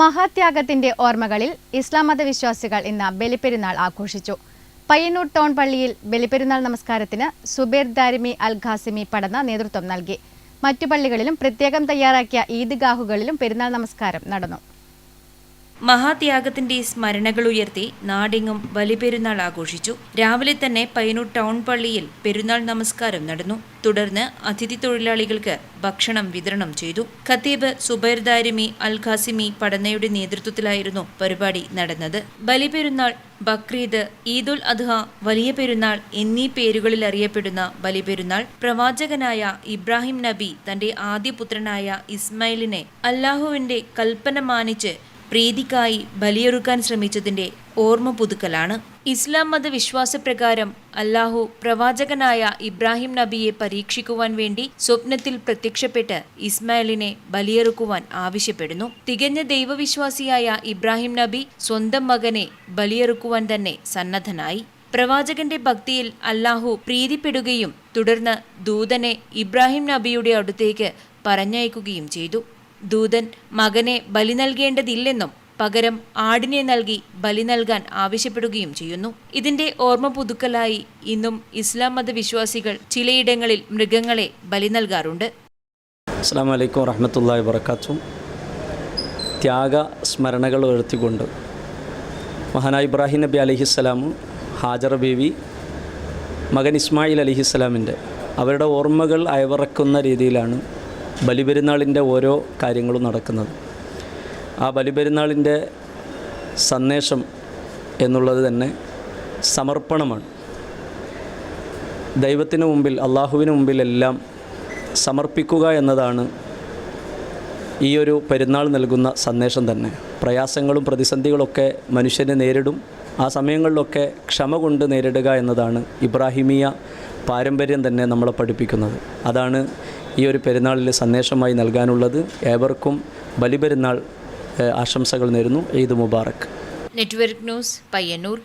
മഹാത്യാഗത്തിന്റെ ഓർമ്മകളിൽ ഇസ്ലാം മത വിശ്വാസികൾ ഇന്ന് ബലിപ്പെരുന്നാൾ ആഘോഷിച്ചു. പയ്യന്നൂർ ടൗൺ പള്ളിയിൽ ബലിപ്പെരുന്നാൾ നമസ്കാരത്തിന് സുബേർ ദാരിമി അൽ ഖാസിമി പടന്ന നേതൃത്വം നൽകി. മറ്റു പള്ളികളിലും പ്രത്യേകം തയ്യാറാക്കിയ ഈദ്ഗാഹുകളിലും പെരുന്നാൾ നമസ്കാരം നടന്നു. മഹാത്യാഗത്തിന്റെ സ്മരണകൾ ഉയർത്തി നാടെങ്ങും ബലിപെരുന്നാൾ ആഘോഷിച്ചു. രാവിലെ തന്നെ പയ്യന്നൂർ ടൗൺ പള്ളിയിൽ പെരുന്നാൾ നമസ്കാരം നടന്നു. തുടർന്ന് അതിഥി തൊഴിലാളികൾക്ക് ഭക്ഷണം വിതരണം ചെയ്തു. ഖത്തീബ് സുബൈർ ദാരിമി പടന്നയുടെ നേതൃത്വത്തിലായിരുന്നു പരിപാടി നടന്നത്. ബലിപെരുന്നാൾ ബക്രീദ് ഈദുൽ അദ്ഹ വലിയ പെരുന്നാൾ എന്നീ പേരുകളിൽ അറിയപ്പെടുന്ന ബലിപെരുന്നാൾ പ്രവാചകനായ ഇബ്രാഹിം നബി തന്റെ ആദ്യ പുത്രനായ ഇസ്മായിലിനെ അല്ലാഹുവിന്റെ കൽപ്പന മാനിച്ച് പ്രീതിക്കായി ബലിയൊരുക്കാൻ ശ്രമിച്ചതിന്റെ ഓർമ്മ പുതുക്കലാണ്. ഇസ്ലാം മത വിശ്വാസപ്രകാരം അല്ലാഹു പ്രവാചകനായ ഇബ്രാഹിം നബിയെ പരീക്ഷിക്കുവാൻ വേണ്ടി സ്വപ്നത്തിൽ പ്രത്യക്ഷപ്പെട്ട് ഇസ്മായിലിനെ ബലിയെറുക്കുവാൻ ആവശ്യപ്പെടുന്നു. തികഞ്ഞ ദൈവവിശ്വാസിയായ ഇബ്രാഹിം നബി സ്വന്തം മകനെ ബലിയെറുക്കുവാൻ തന്നെ സന്നദ്ധനായി. പ്രവാചകന്റെ ഭക്തിയിൽ അല്ലാഹു പ്രീതിപ്പെടുകയും തുടർന്ന് ദൂതനെ ഇബ്രാഹിം നബിയുടെ അടുത്തേക്ക് പറഞ്ഞയക്കുകയും ചെയ്തു. ദൂതൻ മകനെ ബലി നൽകേണ്ടതില്ലെന്നും പകരം ആടിനെ നൽകി ബലി നൽകാൻ ആവശ്യപ്പെടുകയും ചെയ്യുന്നു. ഇതിന്റെ ഓർമ്മ പുതുക്കലായി ഇന്നും ഇസ്ലാം മതവിശ്വാസികൾ ചിലയിടങ്ങളിൽ മൃഗങ്ങളെ ബലി നൽകാറുണ്ട്. അസ്സാം വറഹമത്തല്ലാ വർക്കാത്തു ത്യാഗ സ്മരണകൾ ഉയർത്തിക്കൊണ്ട് മഹാനായ ഇബ്രാഹിം നബി അലഹിസ്സലാമും ഹാജർ ബീവി മകൻ ഇസ്മായിൽ അലിഹിസ്സലാമിന്റെ അവരുടെ ഓർമ്മകൾ അയവിറക്കുന്ന രീതിയിലാണ് ബലിപെരുന്നാളിന്റെ ഓരോ കാര്യങ്ങളും നടക്കുന്നത്. ആ ബലിപെരുന്നാളിന്റെ സന്ദേശം എന്നുള്ളത് തന്നെ സമർപ്പണമാണ്. ദൈവത്തിന് മുമ്പിൽ അള്ളാഹുവിന് മുമ്പിലെല്ലാം സമർപ്പിക്കുക എന്നതാണ് ഈ ഒരു പെരുന്നാൾ നൽകുന്ന സന്ദേശം തന്നെ. പ്രയാസങ്ങളും പ്രതിസന്ധികളൊക്കെ മനുഷ്യനെ നേരിടും. ആ സമയങ്ങളിലൊക്കെ ക്ഷമ കൊണ്ട് നേരിടുക എന്നതാണ് ഇബ്രാഹിമിയ പാരമ്പര്യം തന്നെ നമ്മളെ പഠിപ്പിക്കുന്നത്. അതാണ് ഈ ഒരു പെരുന്നാളിൽ സന്ദേശമായി നൽകാനുള്ളത്. ഏവർക്കും ബലിപെരുന്നാൾ ആശംസകൾ നേരുന്നു. ഈദ് മുബാറക്ക് നെറ്റ്വർക്ക് ന്യൂസ് പയ്യന്നൂർ.